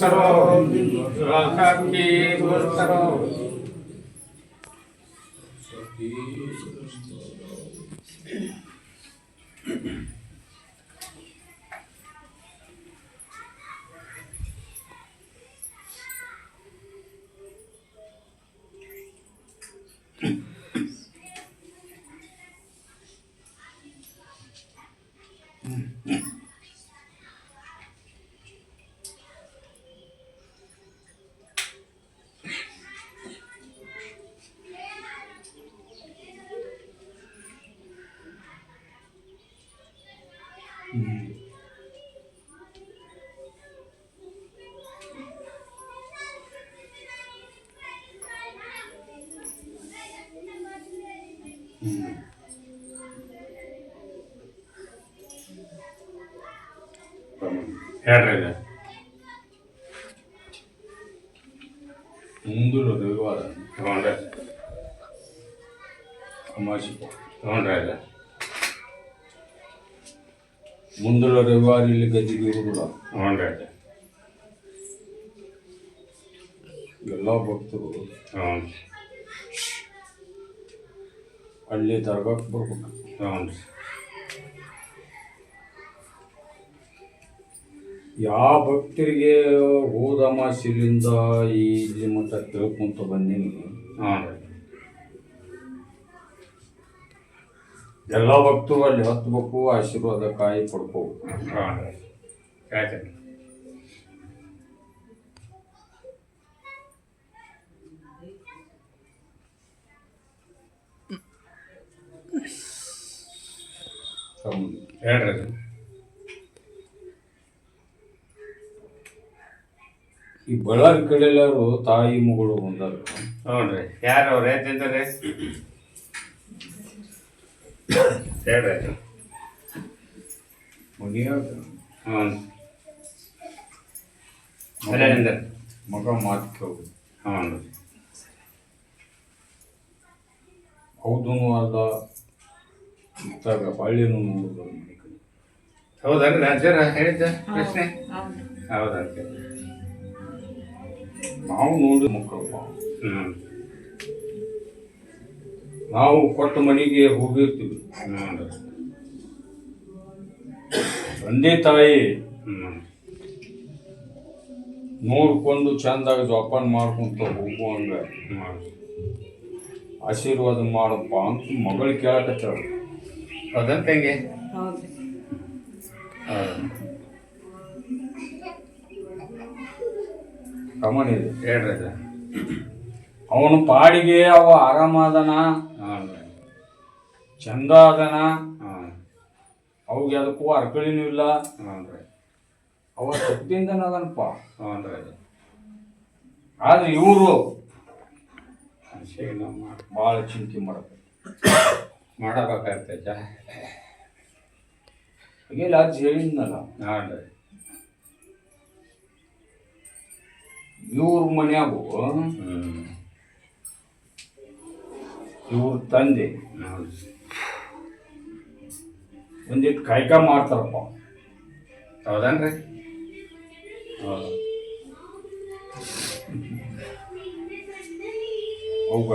करो रखब की दूर करो ಹೇಳ್ರಿ ಇದು. ಮುಂದೂ ರವಿವಾರ ತಗೊಂಡ್ರೆ ಅಮಾಸಿ ತಗೊಂಡ್ರೆ ಇದು. ಮುಂದಲ ರವಿವಾರ ಇಲ್ಲಿ ಗದ್ದಿಗೆ ಇರುವುದಿಲ್ಲ ತಗೊಂಡ್ರೆ ಇದು. ಎಲ್ಲ ಭಕ್ತರು ಹ್ಞೂ ಅಲ್ಲಿ ದರ್ಗಾಕ್ಕೆ ಬರ್ಬೇಕು. ಹ್ಞೂ ಯಾವ ಭಕ್ತರಿಗೆ ಹೋದ ಶಿಲಿಂದ ಈ ಇಲ್ಲಿ ಮಟ್ಟ ತಿಳ್ಕೊಂತ ಬಂದೀನಿ. ಹಾಂ ರೀ ಎಲ್ಲ ಭಕ್ತರು ಅಲ್ಲಿ ಹತ್ಬೇಕು, ಆಶೀರ್ವಾದ ಕಾಯಿ ಪಡ್ಕೋಬೇಕು. ಹಾಂ ರೀ ಹೇಳ್ತೀನಿ ತಮ್ಮ ಹೇಳ್ರಿ ಈ ಬಳ್ಳಾರಿ ಕಡೆ ಎಲ್ಲಾರು ತಾಯಿ ಮಗಳು ಬಂದಾರ ನೋಡ್ರಿ ಯಾರು ಅವ್ರು ಹೇಳ್ತಿದ್ದಾರೆ? ಹೇಳ್ರಿ ಮಗ ಮಾತು ಕೇಳು ಹ್ಞೂ ರೀ ಹೌದೂ ಅಲ್ಲ ಇತ್ತಾಗ ಬಾಳೆನೂ ನೋಡಿದ್ರು ಮನೆ ರಾಜರ ಹೇಳಿದ್ದ ಪ್ರಶ್ನೆ? ಹೌದಂತೆ ನಾವು ನೋಡಿ ಮಕ್ಕಳಪ್ಪ ಹ್ಞೂ ನಾವು ಕೊಟ್ಟ ಮನೆಗೆ ಹೋಗಿರ್ತೀವಿ. ತಂದೆ ತಾಯಿ ನೋಡ್ಕೊಂಡು ಚಂದಾಗ ಜೋಪಾನ ಮಾಡ್ಕೊಂತ ಹೋಗುವಂಗ ಆಶೀರ್ವಾದ ಮಾಡಪ್ಪ ಅಂತ ಮಗಳು ಕೇಳಕತ್ತಾಳ. ಹೌದಂತ ಹೆಂಗೆ ಹೌದು. ಇದು ಹೇಳ್ರಿ ಅದು. ಅವನ ಪಾಡಿಗೆ ಅವ ಆರಾಮಾದನ ಚಂದ ಅದನ ಅವ್ಗೆ ಅದಕ್ಕೂ ಅರ್ಕಳಿನೂ ಇಲ್ಲ ಅವ ಶಕ್ತಿಯಿಂದನ ಅದನಪ್ಪ ಆದ್ರೆ ಇವರು ಭಾಳ ಚಿಂತೆ ಮಾಡಬೇಕು. ಮಾಡಬೇಕಾಗ್ತೈತ. ಹಾಗೆಲ್ಲ ಅಜ್ಜಿ ಹೇಳಿದ್ನಲ್ಲ ನಾಳೆ ಇವ್ರ ಮನ್ಯಾಗು ಇವ್ರ ತಂದೆ ಒಂದಿಟ್ಟು ಕಾಯ್ಕ ಮಾಡ್ತಾರಪ್ಪ. ಹೌದನ್ರಿ? ಹೌದು? ಅವಾಗ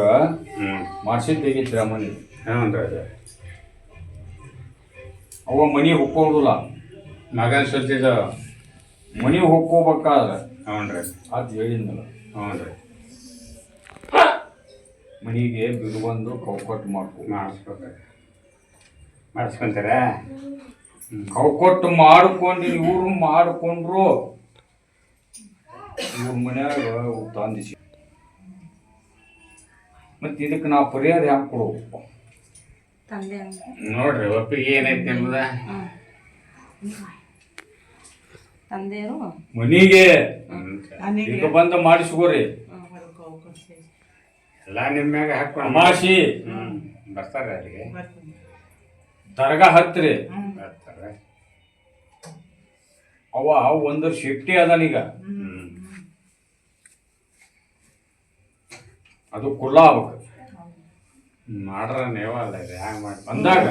ಹ್ಞೂ ಮಾಡ್ಸಿದ್ ತೆಗಿತ್ರ ಮನೆ ಹ್ಞೂ ರೀ ಅವ ಮನೆ ಹೊಕ್ಕೋದಿಲ್ಲ ಮಗನ ಸುದ್ದಿದ್ದು ಮನೆ ಹೊಕ್ಕೋಬೇಕಾದ್ರೆ ಹ್ಞೂ ರೀ ಅದು ಹೇಳಿದ್ನಲ್ಲ. ಹ್ಞೂ ರೀ ಮನೆಗೆ ಬಿರುವಂದು ಕೌಕಟ್ಟು ಮಾಡ್ಕೊ. ಮಾಡಿಸ್ಬೇಕು ಮಾಡಿಸ್ಕೊಂತಾರೆ? ಕೌಕಟ್ಟು ಮಾಡ್ಕೊಂಡು ಇವರು ಮಾಡ್ಕೊಂಡ್ರು ಇವ್ರ ಮನ್ಯಾಗ ತಂದಿಸಿ ಮತ್ತೆ ಇದಕ್ಕೆ ನಾವು ಪರಿಹಾರ ಯಾಕೆ ಕೊಡ್ಬೇಕು? ತಂದೆ ಅಂತ ನೋಡ್ರಿ ಒಪ್ಪಿಗೆ ಏನೈತಿ ನಿಮ್ದ? ತಂದೆಯರು? ಮನಿಗೆ. ಈಗ ಬಂದು ಮಾಡಿಸ್ಕೋರಿ ಎಲ್ಲ ನಿಮ್ಮ ಮ್ಯಾಗ ಹಾಕೊಂಡು ಹ್ಞೂ ಬರ್ತಾರೆ ಅಲ್ಲಿಗೆ. ದರ್ಗಾ ಹತ್ರಿ. ಬರ್ತಾರೆ. ಅವ ಒಂದು ಶಿಫ್ಟಿ ಅದನೀಗ ಅದು ಕುಲ್ಲ ಆಗ್ಬೇಕು ಮಾಡ್ರ ನೀವ ಅಲ್ಲ ಇದು ಹ್ಯಾಂಗ ಮಾಡಿ? ಬಂದಾಗ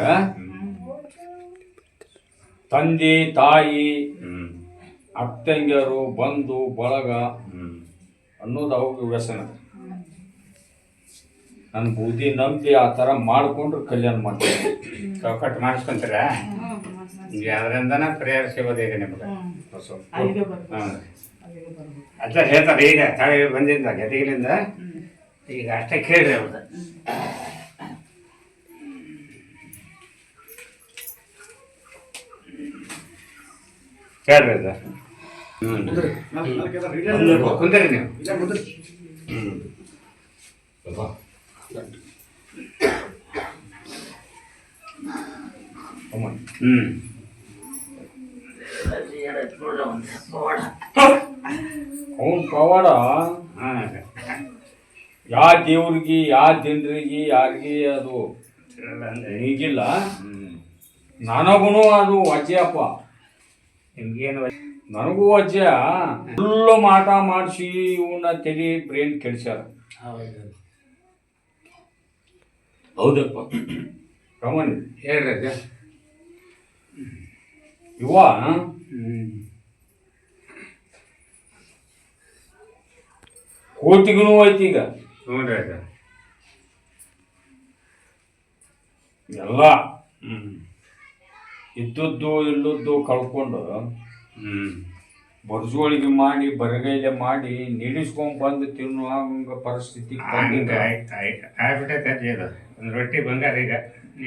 ತಂದೆ ತಾಯಿ ಹ್ಞೂ ಬಂದು ಬಂಧು ಬಳಗ ಅನ್ನೋದು ಅವಾಗ ವ್ಯಸನ. ನನ್ನ ಬುದ್ಧಿ ನಂಬಿ ಆ ಥರ ಮಾಡ್ಕೊಂಡ್ರು ಕಲ್ಯಾಣ ಮಾಡ್ತೀನಿ ಚೌಕಟ್ಟು ಮಾಡಿಸ್ಕೊಂತೀರಾ? ಅದರಿಂದನ ಪ್ರೇಯರ್ ಸಿಗೋದು ಈಗ ನಿಮ್ಗೆ. ಅದ ಹೇಳ್ತಾರೆ ಈಗ ತಾಳಿ ಬಂದಿಂದ ಗದಿಗಿಲಿಂದ ಈಗ ಅಷ್ಟೇ ಕೇಳ್ರಿ ಅವ್ರದ್ದು ಕೇಳ್ರಿ ಸರ್ ಹ್ಞೂ ಕುಂದ್ರಿ ನೀವು. ಹ್ಞೂ ಅಮ್ಮ ಹ್ಞೂ ಅವನ ಪವಾಡ? ಹಾಂ. ಯಾವ ದೇವ್ರಿಗೆ ಯಾವ ಜನರಿಗೆ ಯಾರಿಗೆ ಅದು ಹಿಂಗಿಲ್ಲ ನನಗೂ ಅದು ವಜ್ಜೆಯಪ್ಪ ನಿಮ್ಗೇನು ನನಗೂ ಅಜ್ಜ ಫುಲ್ಲು ಮಾಟ ಮಾಡಿಸಿ ಇವನ್ನ ತೆಲಿ ಬ್ರೇನ್ ಕೆಡ್ಸ್ಯಾರ. ಹೌದಪ್ಪ. ರಮಣ್. ಹೇಳ್ರಿ ಅಜ್ಜ. ಇವ ಕೋತಿಗೂ ಐತಿ ಈಗ. ಹ್ಞೂ ರೀ ಅದು ಎಲ್ಲ. ಹ್ಞೂ ಇದ್ದದ್ದು ಇಲ್ಲದ್ದು ಕಳ್ಕೊಂಡು ಬರ್ಜುಗಳಿಗೆ ಬರ್ಜೋಳಿಗೆ ಮಾಡಿ ಬರಗೈಲೆ ಮಾಡಿ ನೀಡಿಸ್ಕೊಂಡು ಬಂದು ತಿನ್ನುವಂಗ ಪರಿಸ್ಥಿತಿ ಆಗ್ಬಿಟ್ಟೈತೆ ರೊಟ್ಟಿ ಬಂಗಾರ ಈಗ.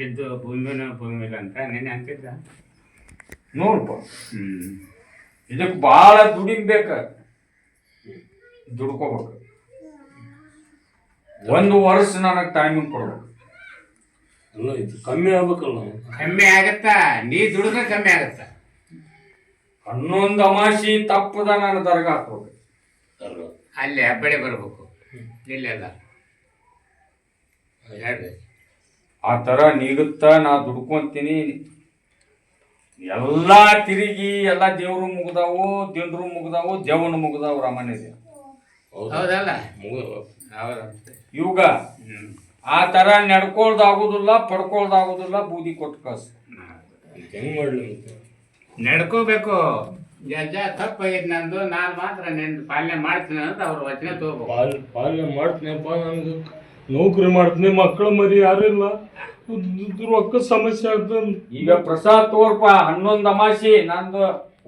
ಇದ್ದು ಭೂಮಿನ ಭೂಮಿ ಇಲ್ಲ ಅಂತ ನೆನೆ ಅಂತಿದ್ದ. ನೋಡ್ಪ. ಹ್ಞೂ ಇದಕ್ಕೆ ಭಾಳ ದುಡಿಬೇಕ ದುಡ್ಕೋಬೇಕು. ಒಂದು ವರ್ಷ ನನಗೆ ಟೈಮಿಂಗ್ ಕೊಡ್ಬೇಕು. ಅಲ್ಲ ಇದು ಕಮ್ಮಿ ಆಗ್ಬೇಕಲ್ಲ. ಕಮ್ಮಿ ಆಗತ್ತ. ನೀ ದುಡಿದ್ರೆ ಕಮ್ಮಿ ಆಗತ್ತ. ಹನ್ನೊಂದು ಅಮಾಸಿ ತಪ್ಪದ ನಾನು ದರ್ಗ ಹಾಕ್ಬೇಕು. ಅಲ್ಲ ಅಲ್ಲಿ ಹಬ್ಬಳೆ ಬರ್ಬೇಕು. ಇಲ್ಲೆಲ್ಲ ಹೇಳ್ರಿ ಆ ಥರ ನೀಗುತ್ತ ನಾ ದುಡ್ಕೊಂತೀನಿ. ಎಲ್ಲ ತಿರುಗಿ ಎಲ್ಲ ದೇವ್ರು ಮುಗ್ದಾವು ದಿನರು ಮುಗ್ದಾವು ದೇವನು ಮುಗ್ದಾವು ರಾಮಣ್ಯ ಹೌದಾ. ಹೌದಲ್ಲ? ಇವಾಗ ಹ್ಞೂ ಆ ಥರ ನಡ್ಕೊಳ್ದಾಗುದಿಲ್ಲ ಪಡ್ಕೊಳ್ದಾಗುದಿಲ್ಲ ಬೂದಿ ಕೊಟ್ಟು ಕಳ್ಸ. ಹೆಂಗ್ ಮಾಡ್ಲಿ ನಡ್ಕೋಬೇಕು. ಜಜ್ಜ ತಪ್ಪಾಗಿದ್ ನಂದು ನಾನು ಮಾತ್ರ ನಿನ್ ಪಾಲನೆ ಮಾಡ್ತೀನಿ ಅಂತ ಅವ್ರ ವಚನ ತಗೋಬೇಕು ಪಾಲ್ ಪಾಲನೆ ಮಾಡ್ತೀನಪ್ಪ ನನಗೆ. ನೌಕರಿ ಮಾಡ್ತೀನಿ ಮಕ್ಕಳು ಮರಿ ಯಾರು ಇಲ್ಲ. ರೊಕ್ಕ ಸಮಸ್ಯೆ ಆಗ್ತದೆ ಈಗ ಪ್ರಸಾದ್ ತೋರ್ಪ ಹನ್ನೊಂದು ಅಮಾಸಿ ನಂದು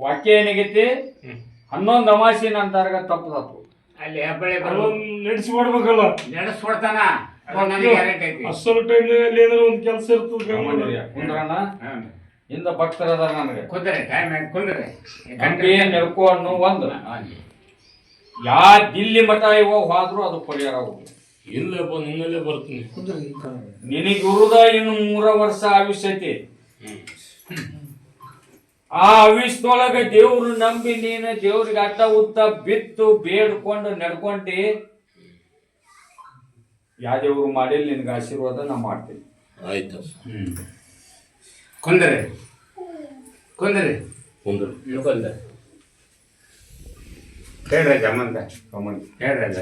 ವಾಕ್ಯ ಏನಾಗೈತಿ? ಹನ್ನೊಂದು ಅಮಾಸಿ ನನ್ನ ತರಗ ತಪ್ಪದಾತು ಅಲ್ಲಿ ಹೆಬ್ಬಳ್ಳಿ ನಡೆಸಿ ಮಾಡ್ಬೇಕಲ್ಲ ನಡೆಸ್ಕೊಡ್ತಾನ ಅಸಲು ಟೈಮ್ ಏನಾರ ಒಂದು ಕೆಲಸ ಇರ್ತದೆ ಕುಂದ್ರಣ್ಣ? ಹ್ಮ್. ಇಂದ ಭಕ್ತರದ ನನಗೆ ಕುಂದ್ರಿ ಟೈಮ್ ಆಯ್ತು ಕುಂದ್ರಿ. ನಡ್ಕೋ ಅನ್ನೋ ಒಂದು. ಯಾ ದಿಲ್ಲಿ ಮಠ ಇವ ಹೋದ್ರು ಅದು ಪರಿಹಾರ ಹೋಗುದು ಇಲ್ಲಪ್ಪ ನಿನ್ನಲ್ಲೇ ಬರ್ತೀನಿ. ನಿನಗೆ ಉರುದ ಇನ್ನು ಮೂರ ವರ್ಷ ಆಯುಷ್ ಐತಿ. ಆ ಆಯುಷ್ದೊಳಗ ದೇವ್ರು ನಂಬಿ ನೀನು ದೇವ್ರಿಗೆ ಅಡ್ಡ ಉತ್ತ ಬಿತ್ತು ಬೇಡ್ಕೊಂಡು ನಡ್ಕೊಂಡಿ. ಯಾ ಮಾಡಿ ಮಾಡಿಲ್ಲ ನಿನಗೆ ಆಶೀರ್ವಾದ ನಾ ಮಾಡ್ತೀನಿ. ಆಯ್ತು. ಹ್ಞೂ ಕೊಂದರೆ. ಕುಂದ್ರಿ. ಕುಂದ್ರು. ಕುಂದ್ರಿ. ಹೇಳ್ರಿ ಜಮಂತ ಕಮನ್ ಹೇಳ್ರಿ ಅಲ್ಲ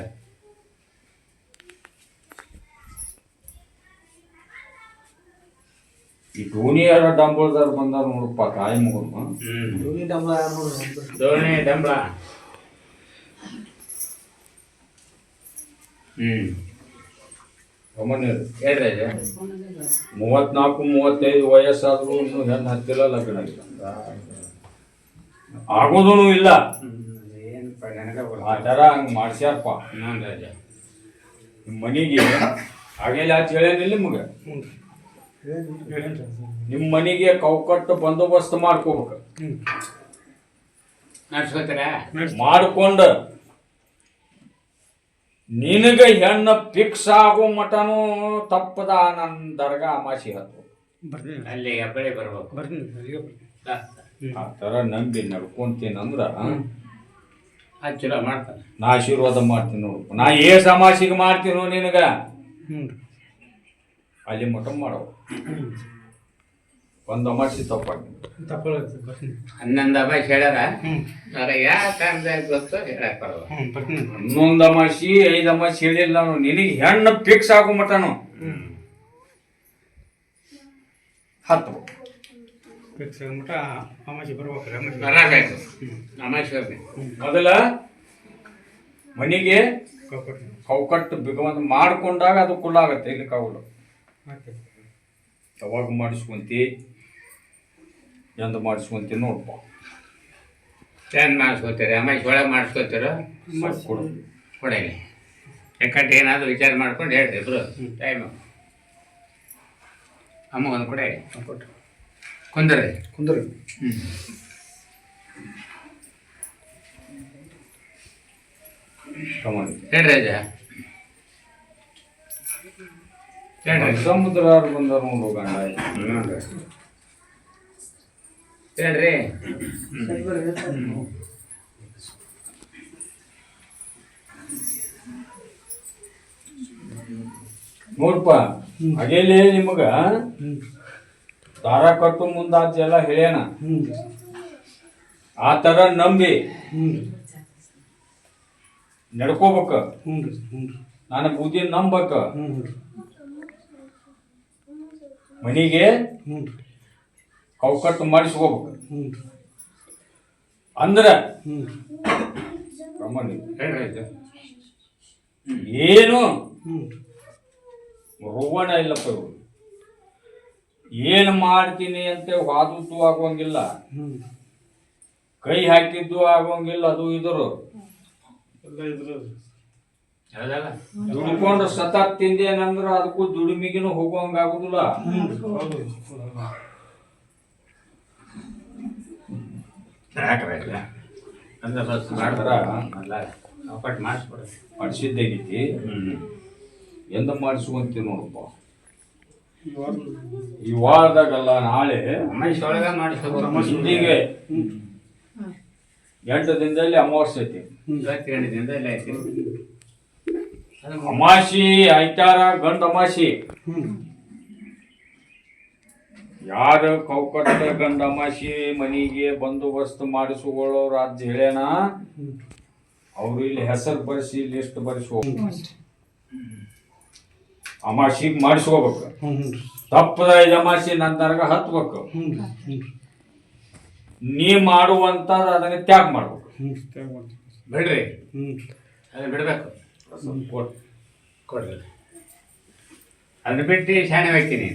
ಈ ಧೋನಿ ಯಾರ ಡಂಬಳದಾರ ಬಂದಾರ ನೋಡಪ್ಪ ತಾಯಿ ಮಗನು. ಹ್ಮ್. ದೋಣಿ ಡಂಬಳ. ಹ್ಮ್. ಮೂವತ್ನಾಲ್ಕು ಮೂವತ್ತೈದು ವಯಸ್ಸಾದ್ರೂ ಇನ್ನೂ ಹೆಣ್ಣು ಹತ್ತಿಲ್ಲ ಲಗ್ನ ಆಗೋದೂ ಇಲ್ಲ. ಆ ಥರ ಹಂಗೆ ಮಾಡ್ಸ್ಯಾರಪ್ಪ ಇನ್ನೊಂದು ರಾಜ ನಿಮ್ಮ ಮನೆಗೆ ಹಾಗೆಲ್ಲ ಆಚೆ ಹೇಳೇನಿಲ್ಲ ನಿಮ್ಗೆ? ನಿಮ್ಮ ಮನೆಗೆ ಕೌಕಟ್ಟು ಬಂದೋಬಸ್ತ್ ಮಾಡ್ಕೋಬೇಕು. ಮಾಡ್ಕೊಂಡು ನಿನಗೆ ಹೆಣ್ಣು ಫಿಕ್ಸ್ ಆಗೋ ಮಟನೂ ತಪ್ಪದ ನನ್ನ ದರ್ಗಾ ಅಮಾಸಿ ಹತ್ತು. ಅಲ್ಲಿ ಹೆಬ್ಬಳ್ಳಿ ಬರ್ಬೇಕು. ಬರ್ತೀನಿ. ಆ ಥರ ನಂಬಿ ನಡ್ಕೊಂತೀನಂದ್ರ ಚಲೋ ಮಾಡ್ತಾನೆ. ನಾ ಆಶೀರ್ವಾದ ಮಾಡ್ತೀನಿ ನೋಡು. ನಾ ಏ ಸಮಾಸಿಗೆ ಮಾಡ್ತೀನೋ ನಿನಗ? ಅಲ್ಲಿ ಮಠ ಮಾಡವು ಒಂದು ಅಮಾಸಿ ತಪ್ಪಾಗಿ. ಹನ್ನೊಂದು ಅಮಾಸಿ ಹೇಳ್ಯಾರ? ಅವ್ರ ಯಾವ ಗೊತ್ತೋ ಹೇಳಕ್ ಬರಲ್ಲ. ಹನ್ನೊಂದು ಅಮಾಸಿ ಐದು ಅಮಾಸಿ ಹೇಳಿಲ್ಲ ನಾನು. ನಿನಗೆ ಹೆಣ್ಣು ಫಿಕ್ಸ್ ಆಗೋ ಮಟನು ಹತ್ತು. ಮಠ ಅಮಾಸಿ ಬರ್ಬೇಕು ಅಮಾಸಿ ಬರ್ಬೇಕು. ಮೊದಲ ಮನಿಗೆ ಕೌಕಟ್ಟು ಬಿಗವಂತ ಮಾಡ್ಕೊಂಡಾಗ ಅದು ಕುಳ್ಳಾಗತ್ತೆ ಇಲ್ಲಿ ಕಾವಲು. ಯಾವಾಗ ಮಾಡಿಸ್ಕೊಂತಿ? ಎಂದು ಮಾಡಿಸ್ಕೊಂತೀನಿ ನೋಡಪ್ಪ ಏನು ಮಾಡಿಸ್ಕೊತೀರಿ? ಅಮಾಶ್ ಒಳಗೆ ಮಾಡಿಸ್ಕೊತೀರ? ಕೊಡು ಕೊಡಲಿ. ಯಾಕಂದ್ರೆ ಏನಾದರೂ ವಿಚಾರ ಮಾಡ್ಕೊಂಡು ಹೇಳ್ರಿ ಇಬ್ರು. ಟೈಮು ಅಮ್ಮ ಒಂದು ಕೊಡೆ ಕೊಟ್ಟು ಕುಂದ್ರಿ. ಕುಂದ್ರಿ. ಹ್ಞೂ ಹೇಳ್ರಿ ಅಜ್ಜ. ಹೇಳ್ರಿ. ಸಮುದ್ರ ಬಂದರು ನೋಡು ಗಂಡ ಹೇಳ್ರಿ. ನೋಡ್ಪ ಅಗೇಲಿ ನಿಮಗ ದಾರ ಕಟ್ಟು ಮುಂದಾಚೆ ಎಲ್ಲ ಹೇಳ್ಯಾನ. ಆ ತರ ನಂಬಿ ನಡ್ಕೋಬೇಕ. ನಾನು ಬುದ್ಧಿ ನಂಬಕ. ಮನಿಗೆ ಕೌಕಟ್ಟು ಮಾಡಿಸ್ಕೋಬೇಕು ಅಂದ್ರ ಏನು? ರುವಣ ಇಲ್ಲಪ್ಪ ಇವ್ರು. ಏನು ಮಾಡ್ತೀನಿ ಅಂತ ವಾದದ್ದು ಆಗೋಂಗಿಲ್ಲ ಹ್ಞೂ ಕೈ ಹಾಕಿದ್ದು ಆಗೋಂಗಿಲ್ಲ ಅದು ಇದ್ರು. ದುಡ್ಕೊಂಡು ಸತತ್ ತಿಂದೇನಂದ್ರ ಅದಕ್ಕೂ ದುಡಿಮಿಗಿನೂ ಹೋಗೋಂಗ ಯಾಕ್ರಿ ಅಂದ್ರೆ ಬಸ್ ಮಾಡ್ತಾರ ಅಲ್ಲ ಮಾಡಿಸಿದ್ದಾಗೈತಿ ಎಂದ ನೋಡಪ್ಪ. ಈ ವಾರದಾಗಲ್ಲ ನಾಳೆ ಅಮಾಶ್ ಒಳಗೆ ಹಿಂದಿಗೆ ಎಂಟು ದಿನದಲ್ಲಿ ಅಮಾವಾಸ್ಯೆ ಐತಿ. ಐತಿ. ಅಮಾಸಿ ಐತಾರ ಗಂಡ ಅಮಾಸಿ. ಹ್ಞೂ ಯಾರ ಕೌಕಟ್ಟ ಗಂಡ ಅಮಾಸಿ ಮನಿಗೆ ಬಂದೋಬಸ್ತ್ ಮಾಡಿಸಿಕೊಳ್ಳೋರು ಅಂತ ಹೇಳೇನ ಅವ್ರು ಇಲ್ಲಿ ಹೆಸರು ಬರೆಸಿ ಲಿಸ್ಟ್ ಬರೆಸಿ ಅಮಾಸಿಗೆ ಮಾಡಿಸ್ಕೋಬೇಕು. ತಪ್ಪದ ಐದು ಅಮಾಸಿ ನಂತರ್ಗ ಹತ್ಬೇಕು. ನೀ ಮಾಡುವಂತ ಅದನ್ನ ತ್ಯಾಗ ಮಾಡ್ಬೇಕು. ಬಿಡ್ರಿ. ಅದನ್ನ ಬಿಡ್ಬೇಕು. ಕೊಡ್ರಿ. ಅದನ್ನ ಬಿಟ್ಟು ಶಾಣೆ ಹೋಗ್ತೀನಿ.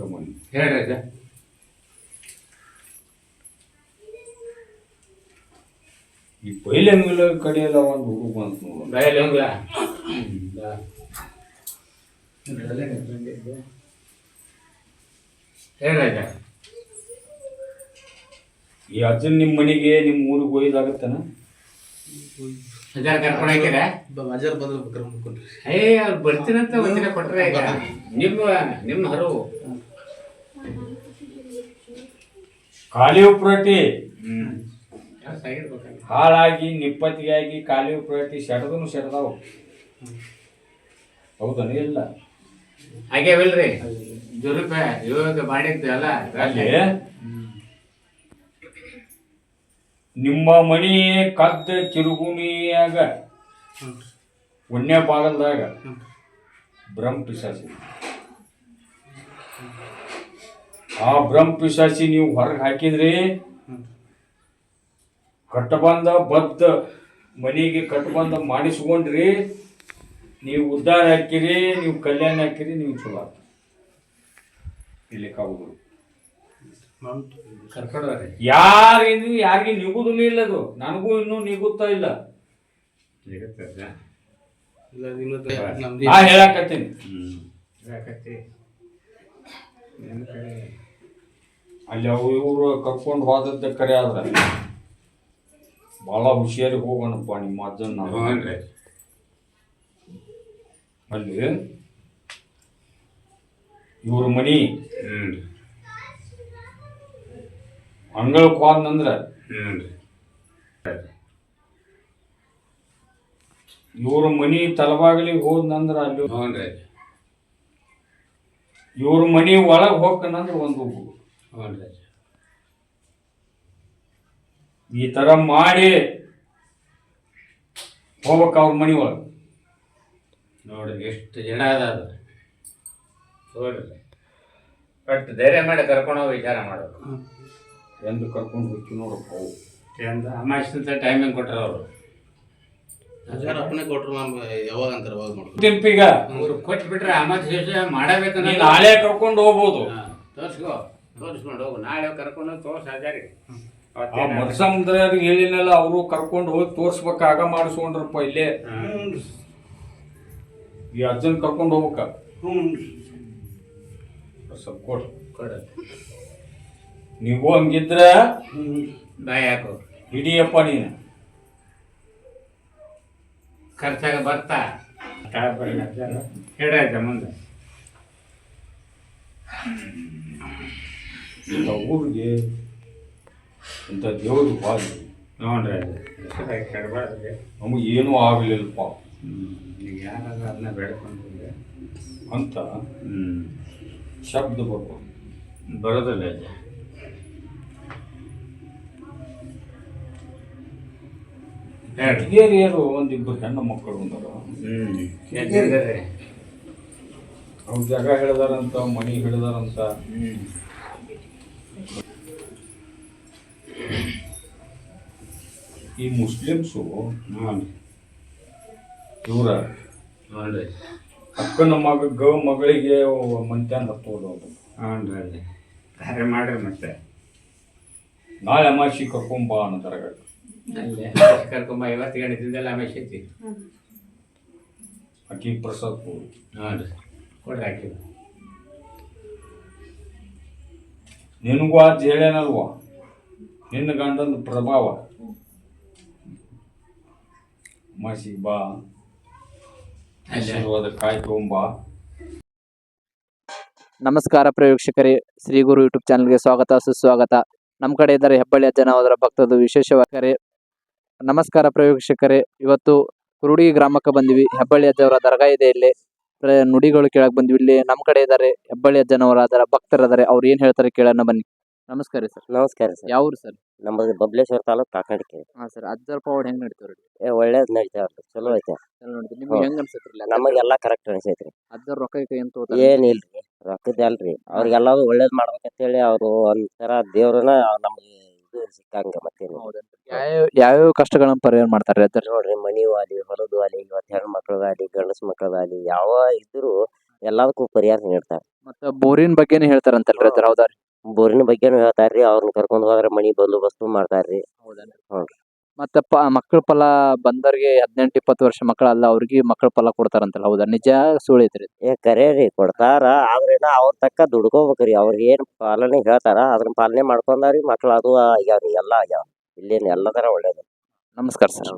ಹ್ಞೂ ಹೇಳಿದೆ ಈ ಕಡೆಯಲ್ಲ ಕಡೆಯೆಲ್ಲ ಒಂದು ಹುಡುಗ ಬಂತು ನೋಡು. ಬಯಲು ಹೋಗ್ಲ ಹೇಳ್ರಿ ಅಜ್ಜ ಈ ಅಜ್ಜನ್ ನಿಮ್ಮ ಮನೆಗೆ ನಿಮ್ಮ ಊರಿಗೆ ಒಯ್ದಾಗತ್ತನ? ಅಜ್ಜ ಕರ್ಕೊಂಡು ಹಾಕಿರ ಬಜಾರ್ ಬಂದ್ರೆ ಏ ಅವ್ರು ಬರ್ತೀನಂತ ಒಂದಿನ ಕೊಟ್ರೆ ನಿಮ್ಮ ನಿಮ್ಮ ಹರವು. ಖಾಲಿ ಉಪ್ರಟಿ ಹ್ಮ್. ಆಗಿರ್ಬೇಕಲ್ಲ ಹಾಳಾಗಿ ನಿಪ್ಪತ್ತಿಗಾಗಿ ಖಾಲಿ ಉಪ್ರಟಿ ಸೆಡದನು ಸೆಡದಾವು ಹೌದನ ಇಲ್ಲ. ಆಗ್ಯಾವಿಲ್ರಿ ದುರುಪಾಯ ಇವಾಗ ಮಾಡಿದ್ದಲ್ಲ ಅಲ್ಲಿ. ನಿಮ್ಮ ಮನಿ ಕದ್ದ ಕಿರುಗುಣಿಯಾಗ ಒಣ್ಣೆ ಭಾಗದಾಗ ಬ್ರಹ್ಮ ಪಿಶಾಚಿ ಆ ಬ್ರಹ್ಮ ಪಿಶಾಚಿ ನೀವು ಹೊರಗೆ ಹಾಕಿದ್ರಿ. ಕಟ್ಟಬಂದ ಬದ್ದ ಮನೆಗೆ ಕಟ್ಟಬಂದ ಮಾಡಿಸ್ಕೊಂಡ್ರಿ. ನೀವು ಉದ್ದಾರ ಹಾಕಿರಿ ನೀವು ಕಲ್ಯಾಣ ಹಾಕಿರಿ ನೀವು ಚಲೋ. ಇಲ್ಲಿ ಕಾವುಗಳು ಯಾರಿಗೂ ಯಾರಿಗೆ ನಿಗುದೂ ಇಲ್ಲ ಅದು. ನನಗೂ ಇನ್ನೂ ನಿಗುತ್ತಾ ಇಲ್ಲ. ಹೇಳಕತ್ತೀನಿ. ಅಲ್ಲಿ ಅವು ಇವರು ಕರ್ಕೊಂಡು ಹೋದದ್ದ ಕರೆ ಆದ್ರೆ ಭಾಳ ಹುಷಿಯಾರಿ ಹೋಗೋಣಪ್ಪ ನಿಮ್ಮ ಅಜ್ಜನ ಅಲ್ಲಿ ಇವ್ರ ಮನಿ ಅಂಗಳಕ್ಕೆ ಹೋದ್ನಂದ್ರೆ ಇವ್ರ ಮನಿ ತಲಬಾಗಲಿಗೆ ಹೋದ್ನಂದ್ರೆ ಅಲ್ಲಿ ಇವ್ರ ಮನಿ ಒಳಗೆ ಹೋಗ್ಕನಂದ್ರ ಒಂದು ಈ ತರ ಮಾಡಿ ಹೋಗ್ಬೇಕು ಅವ್ರ ಮನೆ ಒಳಗೆ ನೋಡ್ರಿ ಎಷ್ಟು ಜನ ಅದ ನೋಡ್ರಿ ಬಟ್ ಧೈರ್ಯ ಮಾಡಿ ಕರ್ಕೊಂಡು ಹೋಗಿ ವಿಚಾರ ಮಾಡೋದು ಎಂದು ಕರ್ಕೊಂಡು ಹೋಗಿ ನೋಡಪ್ಪ ಅವು ಎಂದ ಅಮಾವಾಸ್ಯಂತ ಟೈಮಿಂಗ್ ಕೊಟ್ಟರು ಅವರು. ಕೊಟ್ಟು ಬಿಟ್ರೆ ಕೊಟ್ರು ಯಾವಾಗ ಅಂತಾರೆ ಅವಾಗ ಮಾಡ್ಬೇಕು? ಈಗ ಅವ್ರು ಕೊಟ್ಬಿಟ್ರೆ ಅಮಾವಾಸ್ಯ ಮಾಡಬೇಕು ನೀ ನಾಳೆ ಕರ್ಕೊಂಡು ಹೋಗ್ಬೋದು. ತೋರ್ಸ್ಕೋ. ತೋರಿಸ್ಕೊಂಡು ಹೋಗು. ನಾಳೆ ಕರ್ಕೊಂಡು ತೋರ್ಸ್ ಹಾಜಾರಿ ಆ ಮನಸಂದ್ರಿಗೆ ಹೇಳಿನಲ್ಲ ಅವರು ಕರ್ಕೊಂಡು ಹೋಗಿ ತೋರ್ಸ್ಬೇಕು ಆಗ ಮಾಡಿಸ್ಕೊಂಡ್ರಪ್ಪ ಇಲ್ಲೇ. ಈ ಅಜ್ಜನ್ ಕರ್ಕೊಂಡು ಹೋಗ್ಬೇಕ? ಸ್ವಲ್ಪ ಕೊಡ್. ಕೊಡು. ನೀವು ಹಂಗಿದ್ರ ಬಾಯ್ ಹಾಕು. ಹಿಡಿಯಪ್ಪ ನೀನು. ಖರ್ಚಾಗ ಬರ್ತಾ? ಹೇಳ ಮುಂದೆ. ಇಂಥ ಊರಿಗೆ ಇಂಥ ದೇವರು ಬಾಯಿ ನೋಡ್ರಿ. ಕೆಡಬಾರ್ದು ನಮಗೆ ಏನೂ ಆಗಲಿಲ್ಲಪ್ಪ. ಈಗ ಯಾರಾದ್ರೂ ಅದನ್ನ ಬೇಡ್ಕೊಂಡ್ರೆ. ಅಂತ ಶಬ್ದ ಬರ್ಬೋದು. ಬರೋದಿಲ್ಲ ಹಿರಿಯರು ಒಂದಿಬ್ಬರು ಹೆಣ್ಣು ಮಕ್ಕಳು ಯಾಕೆಂದರೆ ಅವ್ರ ಜಾಗ ಹೇಳಿದಾರಂತ ಮನಿ ಹಿಡ್ದಾರಂತ ಹ್ಞೂ ಈ ಮುಸ್ಲಿಮ್ಸು ನೋಡಿ ಇವರ ಅಕ್ಕನ ಮಗ ಗ ಮಗಳಿಗೆ ಮಂತ್ಯಾನ್ ಹತ್ತೋದು ಅದು. ಹ್ಞೂ ರೀ ಕಾರ್ಯ ಮಾಡ್ರಿ ಮತ್ತೆ. ನಾಳೆ ಅಮಾಸಿ ಕರ್ಕೊಂಬ ಅನ್ನೋ ಅಲ್ಲೇ ಕರ್ಕೊಂಬ ಇವತ್ತು ಗಂಟೆದಿಂದೆಲ್ಲ ಆಮೇಲೆ ಐತಿ ಅಕ್ಕಿ. ಪ್ರಸಾದ್ ಹಾಂ ರೀ ಕೊಡ್ರಿ ಹಾಕಿ ನಿನಗೂ ಅದು ಹೇಳ್ಯಾನಲ್ವ ನಿನ್ನ ಗಂಡನ ಪ್ರಭಾವ. ಮಸಿ ಬಾ. ಆಶೀರ್ವಾದ ಕಾಯಿ ತಗೊಂಬಾ ನಮಸ್ಕಾರ ಪ್ರೇಕ್ಷಕರೇ ಶ್ರೀ ಗುರು ಯೂಟ್ಯೂಬ್ ಚಾನಲ್ಗೆ ಸ್ವಾಗತ, ಸುಸ್ವಾಗತ. ನಮ್ಮ ಕಡೆ ಇದ್ದಾರೆ ಹೆಬ್ಬಳ್ಳಿ ಅಜ್ಜನ ಅದರ ಭಕ್ತದ ನಮಸ್ಕಾರ ಪ್ರೇಕ್ಷಕರೇ ಇವತ್ತು ಕುರುಡಿ ಗ್ರಾಮಕ್ಕೆ ಬಂದಿವಿ, ಹೆಬ್ಬಳ್ಳಿ ಅಜ್ಜವರ ದರ್ಗಾ ಇದೆ ಇಲ್ಲಿ. ನುಡಿಗಳು ಕೇಳಕ್ ಬಂದ್ವಿ ಇಲ್ಲಿ. ನಮ್ಮ ಕಡೆ ಇದ್ದಾರೆ ಹೆಬ್ಬಳ್ಳಿ ಅಜ್ಜನವರ ಅದರ ಭಕ್ತರದಾರೆ ಅವ್ರು ಏನ್ ಹೇಳ್ತಾರೆ ಕೇಳೋಣ ಬನ್ನಿ. ನಮಸ್ಕಾರ ಸರ್. ನಮಸ್ಕಾರ ಸರ್. ಯಾವ ಊರು ಸರ್? ನಮ್ಮದು ಬಬ್ಲೇಶ್ವರ ತಾಲೂಕ್ ಕಾಕಂಡಿಕೆ ಹಾಂ ಸರ್ ಅಜ್ಜರ ಪವಾಡ್ ಹೆಂಗ್ ನಡೀತಾವ್ರಿ? ಏ ಒಳ್ಳೇದು ನಡೀತಾವ ಚಲೋ ಐತೆ. ನಿಮ್ಗೆ ಹೆಂಗೆ ಅನ್ಸತ್ರಿ ನಮಗೆಲ್ಲ ಕರೆಕ್ಟ್ ಅನಿಸೈತ್ರಿ ಅಜ್ಜರ ರೊಕ್ಕ ಗಿಕ್ಕ ಏನಿಲ್ಲ ರೀ ಏನಿಲ್ರಿ ರೊಕ್ಕದ ಅಲ್ರಿ. ಅವ್ರಿಗೆಲ್ಲದು ಒಳ್ಳೇದು ಮಾಡ್ಬೇಕಂತೇಳಿ ಅವರು ಒಂಥರ ದೇವ್ರನ್ನ ನಮಗೆ ಇದು ಸಿಕ್ಕಂಗ ಮತ್ತೇನು ಯಾವ ಯಾವ್ಯಾವ ಕಷ್ಟಗಳನ್ನ ಪರಿಹಾರ ಮಾಡ್ತಾರೆ ಅಜ್ಜರ್? ನೋಡ್ರಿ ಮನಿವು ಆಲಿ ಹೊಲದು ಆಲಿ ಇವತ್ತು ಹೆಣ್ಣು ಮಕ್ಳದಾಲಿ ಗಂಡಸು ಮಕ್ಳದಾಲಿ ಯಾವ ಇದ್ರು ಎಲ್ಲದಕ್ಕೂ ಪರಿಹಾರ ನೀಡ್ತಾರೆ. ಮತ್ತೆ ಬೋರಿನ ಬಗ್ಗೆನೇ ಹೇಳ್ತಾರಂತಲ್ರಿ ಅಜ್ಜರ್ ಹೌದಾ ಬೋರಿನ ಬಗ್ಗೆನೂ ಹೇಳ್ತಾರ್ರಿ ಅವ್ರನ್ನ ಕರ್ಕೊಂಡ್ ಹೋದ್ರೆ ಮನಿ ಬಂದೋಬಸ್ತು ಮಾಡ್ತಾರ ರೀ ಅವನ ಪ ಮಕ್ಕಳ ಫಲ ಬಂದವ್ರಿಗೆ ಹದಿನೆಂಟು ಇಪ್ಪತ್ತು ವರ್ಷ ಮಕ್ಕಳಲ್ಲ ಅವ್ರಿಗೆ ಮಕ್ಕಳ ಫಲ ಕೊಡ್ತಾರಂತಲ್ಲ ಹೌದಾ? ನಿಜ ಸುಳ್ಳು ಐತ್ರಿ ಏ ಕರೆ ರೀ ಕೊಡ್ತಾರ ಆದ್ರೇನ ಅವ್ರ ತಕ್ಕ ದುಡ್ಕೋಬೇಕ್ರಿ ಅವ್ರಿಗೆ ಏನ್ ಪಾಲನೆ ಹೇಳ್ತಾರ ಅದ್ರ ಪಾಲನೆ ಮಾಡ್ಕೊಂಡಾರಿ ಮಕ್ಳು ಅದು ಆಗ್ಯಾವ್ರಿ ಎಲ್ಲಾ ಆಗ್ಯಾವ. ಇಲ್ಲೇನ್ ಎಲ್ಲದರ ಒಳ್ಳೇದು. ನಮಸ್ಕಾರ ಸರ್.